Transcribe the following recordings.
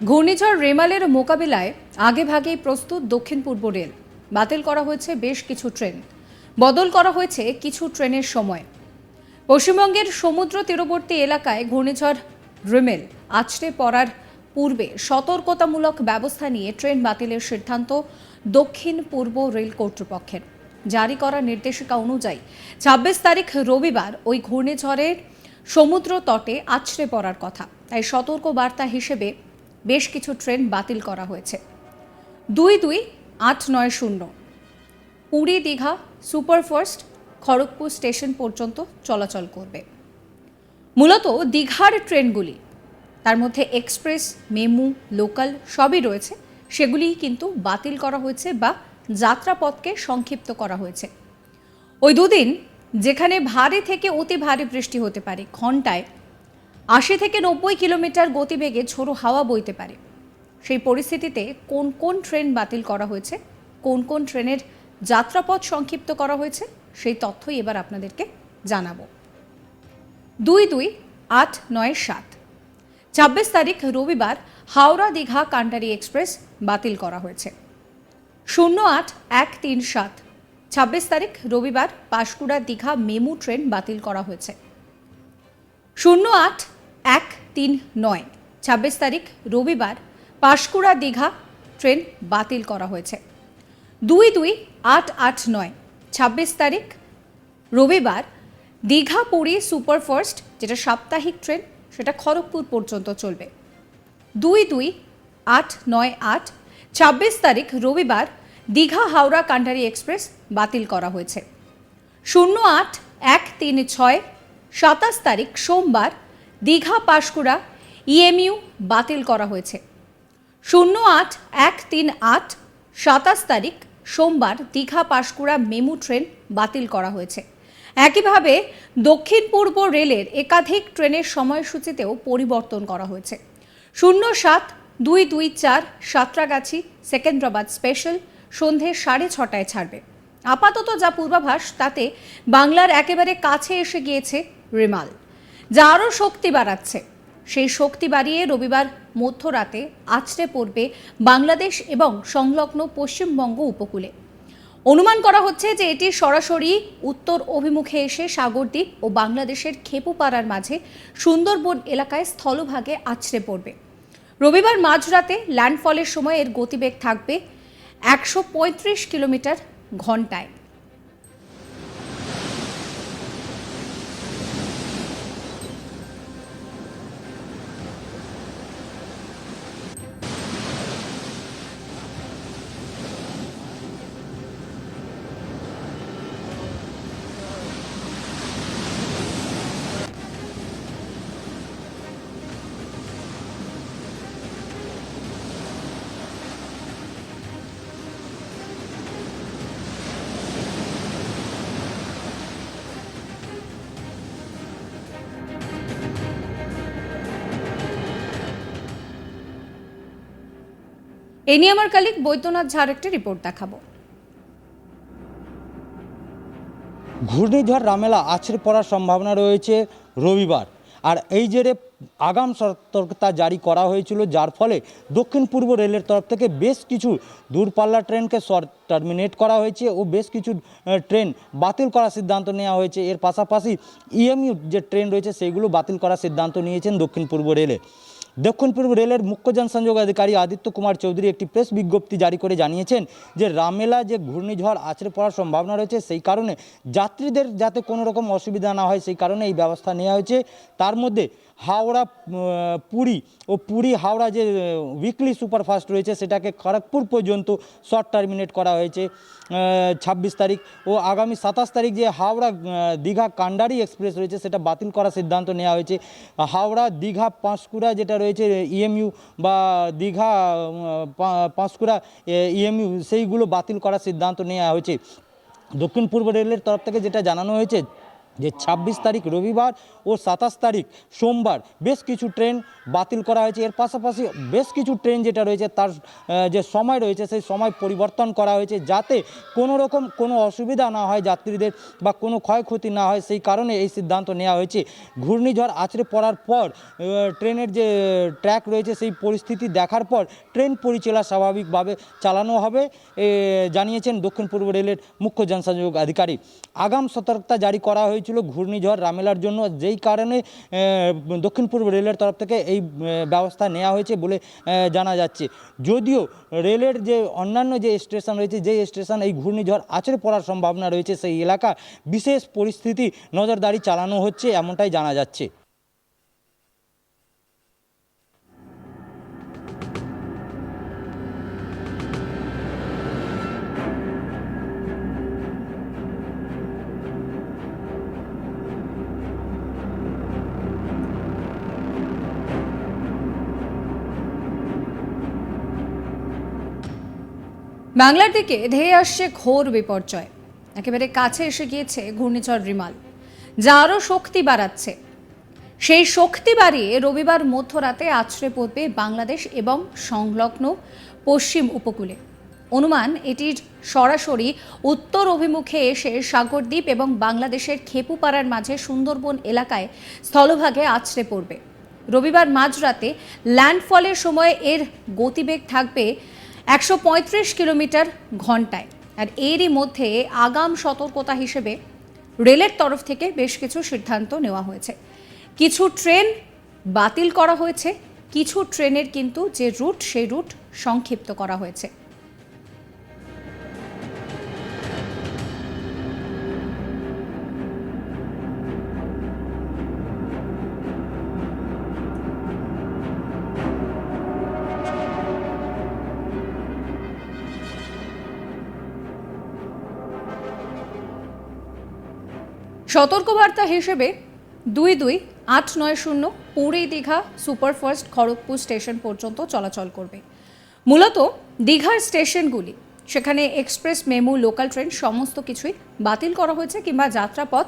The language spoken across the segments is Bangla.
ঘূর্ণিঝড় রেমালের মোকাবিলায় আগেভাগেই প্রস্তুত দক্ষিণ পূর্ব রেল। বাতিল করা হয়েছে বেশ কিছু ট্রেন। বদল করা হয়েছে কিছু ট্রেনের সময়। পশ্চিমবঙ্গের সমুদ্র তীরবর্তী এলাকায় ঘূর্ণিঝড় রিমেল আছড়ে পড়ার পূর্বে সতর্কতামূলক ব্যবস্থা নিয়ে ট্রেন বাতিলের সিদ্ধান্ত দক্ষিণ পূর্ব রেল কর্তৃপক্ষের। জারি করা নির্দেশিকা অনুযায়ী ছাব্বিশ তারিখ রবিবার ওই ঘূর্ণিঝড়ের সমুদ্র তটে আছড়ে পড়ার কথা। তাই সতর্ক বার্তা হিসেবে বেশ কিছু ট্রেন বাতিল করা হয়েছে। দুই দুই আট নয় শূন্য। পুরী দীঘা সুপারফাস্ট খড়গপুর স্টেশন পর্যন্ত চলাচল করবে। মূলত দীঘার ট্রেনগুলি, তার মধ্যে এক্সপ্রেস, মেমু, লোকাল সবই রয়েছে। সেগুলি কিন্তু বাতিল করা হয়েছে বা যাত্রাপথকে সংক্ষিপ্ত করা হয়েছে। ওই দুদিন যেখানে ভারী থেকে অতি ভারী বৃষ্টি হতে পারে, ঘন্টায় আশি থেকে নব্বই কিলোমিটার গতিবেগে ঝোড়ো হাওয়া বইতে পারে। সেই পরিস্থিতিতে কোন কোন ট্রেন বাতিল করা হয়েছে, কোন কোন ট্রেনের যাত্রাপথ সংক্ষিপ্ত করা হয়েছে, সেই তথ্যই এবার আপনাদেরকে জানাব। দুই দুই আট নয় সাত। ছাব্বিশ তারিখ রবিবার হাওড়া দীঘা কান্টারি এক্সপ্রেস বাতিল করা হয়েছে। শূন্য আট এক তিন সাত। ছাব্বিশ তারিখ রবিবার পাঁশকুড়া দীঘা মেমু ট্রেন বাতিল করা হয়েছে। শূন্য আট এক তিন নয়। ছাব্বিশ তারিখ রবিবার পাঁশকুড়া দীঘা ট্রেন বাতিল করা হয়েছে। দুই দুই আট আট নয়। ছাব্বিশ তারিখ রবিবার দীঘা পুরী সুপারফাস্ট, যেটা সাপ্তাহিক ট্রেন, সেটা খড়গপুর পর্যন্ত চলবে। দুই দুই আট নয় আট। ছাব্বিশ তারিখ রবিবার দীঘা হাওড়া কান্ডারি এক্সপ্রেস বাতিল করা হয়েছে। শূন্য আট এক তিন ছয়। সাতাশ তারিখ সোমবার দীঘা পাশকুড়া ইএমইউ বাতিল করা হয়েছে। শূন্য আট এক তিন আট সাতাশ তারিখ সোমবার দীঘা পাশকুড়া মেমু ট্রেন বাতিল করা হয়েছে। একইভাবে দক্ষিণ পূর্ব রেলের একাধিক ট্রেনের সময়সূচিতেও পরিবর্তন করা হয়েছে। শূন্য সাত দুই দুই চার সাঁতরাগাছি সেকেন্দ্রাবাদ স্পেশাল সন্ধে সাড়ে ছটায় ছাড়বে। আপাতত যা পূর্বাভাস, তাতে বাংলার একেবারে কাছে এসে গিয়েছে রেমাল। যা আরও শক্তি বাড়াচ্ছে। সেই শক্তি বাড়িয়ে রবিবার মধ্যরাতে আছড়ে পড়বে বাংলাদেশ এবং সংলগ্ন পশ্চিমবঙ্গ উপকূলে। অনুমান করা হচ্ছে যে এটি সরাসরি উত্তর অভিমুখে এসে সাগরদ্বীপ ও বাংলাদেশের খেপুপাড়ার মাঝে সুন্দরবন এলাকায় স্থলভাগে আছড়ে পড়বে। রবিবার মাঝরাতে ল্যান্ডফলের সময় এর গতিবেগ থাকবে একশো পঁয়ত্রিশ কিলোমিটার ঘন্টায়। এ নিয়ে আমার কালিক বৈদ্যনাথ ঝাড় একটি রিপোর্ট দেখাবো। ঘূর্ণিঝড় রামেলা আছড়ে পড়ার সম্ভাবনা রয়েছে রবিবার। আর এই জেরে আগাম সতর্কতা জারি করা হয়েছিল, যার ফলে দক্ষিণ পূর্ব রেলের তরফ থেকে বেশ কিছু দূরপাল্লা ট্রেনকে শর্ট টার্মিনেট করা হয়েছে ও বেশ কিছু ট্রেন বাতিল করার সিদ্ধান্ত নেওয়া হয়েছে। এর পাশাপাশি ইএমইউ যে ট্রেন রয়েছে সেইগুলো বাতিল করার সিদ্ধান্ত নিয়েছেন দক্ষিণ পূর্ব রেলে। দক্ষিণ পূর্ব রেলের মুখ্য জনসংযোগ অধিকারী আদিত্য কুমার চৌধুরী একটি প্রেস বিজ্ঞপ্তি জারি করে জানিয়েছেন যে রামেলা যে ঘূর্ণিঝড় আছড়ে পড়ার সম্ভাবনা রয়েছে, সেই কারণে যাত্রীদের যাতে কোনো রকম অসুবিধা না হয়, সেই কারণে এই ব্যবস্থা নেওয়া হয়েছে। তার মধ্যে হাওড়া পুরী ও পুরী হাওড়া যে উইকলি সুপারফাস্ট রয়েছে, সেটাকে খড়গপুর পর্যন্ত শর্ট টার্মিনেট করা হয়েছে ছাব্বিশ তারিখ ও আগামী সাতাশ তারিখ যে হাওড়া দীঘা কান্ডারি এক্সপ্রেস রয়েছে, সেটা বাতিল করার সিদ্ধান্ত নেওয়া হয়েছে। হাওড়া, দীঘা, পাঁশকুড়া যেটা রয়েছে ইএমইউ বা দীঘা পাঁশকুড়া ইএমইউ সেইগুলো বাতিল করার সিদ্ধান্ত নেওয়া হয়েছে। দক্ষিণ পূর্ব রেলের তরফ থেকে যেটা জানানো হয়েছে যে ছাব্বিশ তারিখ রবিবার ও সাতাশ তারিখ সোমবার বেশ কিছু ট্রেন বাতিল করা হয়েছে। এর পাশাপাশি বেশ কিছু ট্রেন যেটা রয়েছে তার যে সময় রয়েছে সেই সময় পরিবর্তন করা হয়েছে যাতে কোনো রকম কোনো অসুবিধা না হয় যাত্রীদের বা কোনো ক্ষয়ক্ষতি না হয় সেই কারণে এই সিদ্ধান্ত নেওয়া হয়েছে। ঘূর্ণিঝড় আছড়ে পড়ার পর ট্রেনের যে ট্র্যাক রয়েছে সেই পরিস্থিতি দেখার পর ট্রেন পরিচালনা স্বাভাবিকভাবে চালানো হবে জানিয়েছেন দক্ষিণ পূর্ব রেলের মুখ্য জনসংযোগ আধিকারিক। আগাম সতর্কতা জারি করা হয়েছিল ঘূর্ণিঝড় রামেলার জন্য, যেই কারণে দক্ষিণ পূর্ব রেলের তরফ থেকে এই ব্যবস্থা নেওয়া হয়েছে বলে জানা যাচ্ছে। যদিও রেলের যে অন্যান্য যে স্টেশন রয়েছে যে স্টেশন এই ঘূর্ণিঝড় আছড়ে পড়ার সম্ভাবনা রয়েছে, সেই এলাকা বিশেষ পরিস্থিতি নজরদারি চালানো হচ্ছে, এমনটাই জানা যাচ্ছে। বাংলার দিকে ধেয়ে আসছে ঘোর বিপর্যয়। একেবারে কাছে এসে গিয়েছে ঘূর্ণিঝড় রিমাল, যা আরও শক্তি বাড়াচ্ছে। সেই শক্তি বাড়িয়ে রবিবার মধ্যরাতে আছড়ে পড়বে বাংলাদেশ এবং সংলগ্ন পশ্চিম উপকূলে। অনুমান, এটির সরাসরি উত্তর অভিমুখে এসে সাগরদ্বীপ এবং বাংলাদেশের খেপুপাড়ার মাঝে সুন্দরবন এলাকায় স্থলভাগে আছড়ে পড়বে। রবিবার মাঝরাতে ল্যান্ডফলের সময় এর গতিবেগ থাকবে একশো পঁয়ত্রিশ কিলোমিটার ঘন্টায়। আর এরই মধ্যে আগাম সতর্কতা হিসেবে রেলের তরফ থেকে বেশ কিছু সিদ্ধান্ত নেওয়া হয়েছে। কিছু ট্রেন বাতিল করা হয়েছে, কিছু ট্রেনের কিন্তু যে রুট, সেই রুট সংক্ষিপ্ত করা হয়েছে। সতর্কবার্তা হিসেবে দুই দুই আট নয় শূন্য পুরী দীঘা সুপারফাস্ট খড়গপুর স্টেশন পর্যন্ত চলাচল করবে। মূলত দীঘার স্টেশনগুলি, সেখানে এক্সপ্রেস, মেমু, লোকাল ট্রেন সমস্ত কিছুই বাতিল করা হয়েছে কিংবা যাত্রাপথ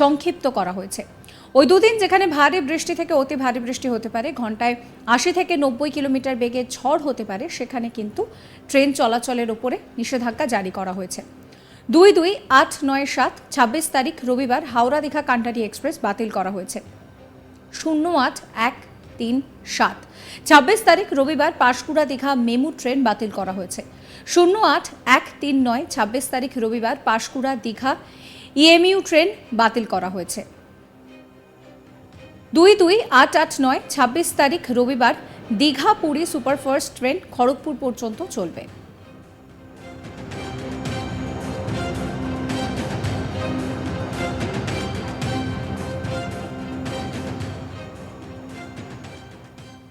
সংক্ষিপ্ত করা হয়েছে। ওই দুদিন যেখানে ভারী বৃষ্টি থেকে অতি ভারী বৃষ্টি হতে পারে ঘন্টায় আশি থেকে নব্বই কিলোমিটার বেগে ঝড় হতে পারে, সেখানে কিন্তু ট্রেন চলাচলের ওপরে নিষেধাজ্ঞা জারি করা হয়েছে। দুই দুই আট নয় সাত ছাব্বিশ তারিখ রবিবার হাওড়া দীঘা কান্টারি এক্সপ্রেস বাতিল করা হয়েছে। শূন্য আট এক তিন সাত। ছাব্বিশ তারিখ রবিবার পাঁশকুড়া দীঘা মেমু ট্রেন বাতিল করা হয়েছে। শূন্য আট এক তিন নয় ছাব্বিশ তারিখ রবিবার পাঁশকুড়া দীঘা ইএমইউ ট্রেন বাতিল করা হয়েছে। দুই দুই আট আট নয় ছাব্বিশ তারিখ রবিবার দীঘা পুরী সুপারফাস্ট ট্রেন খড়গপুর পর্যন্ত চলবে।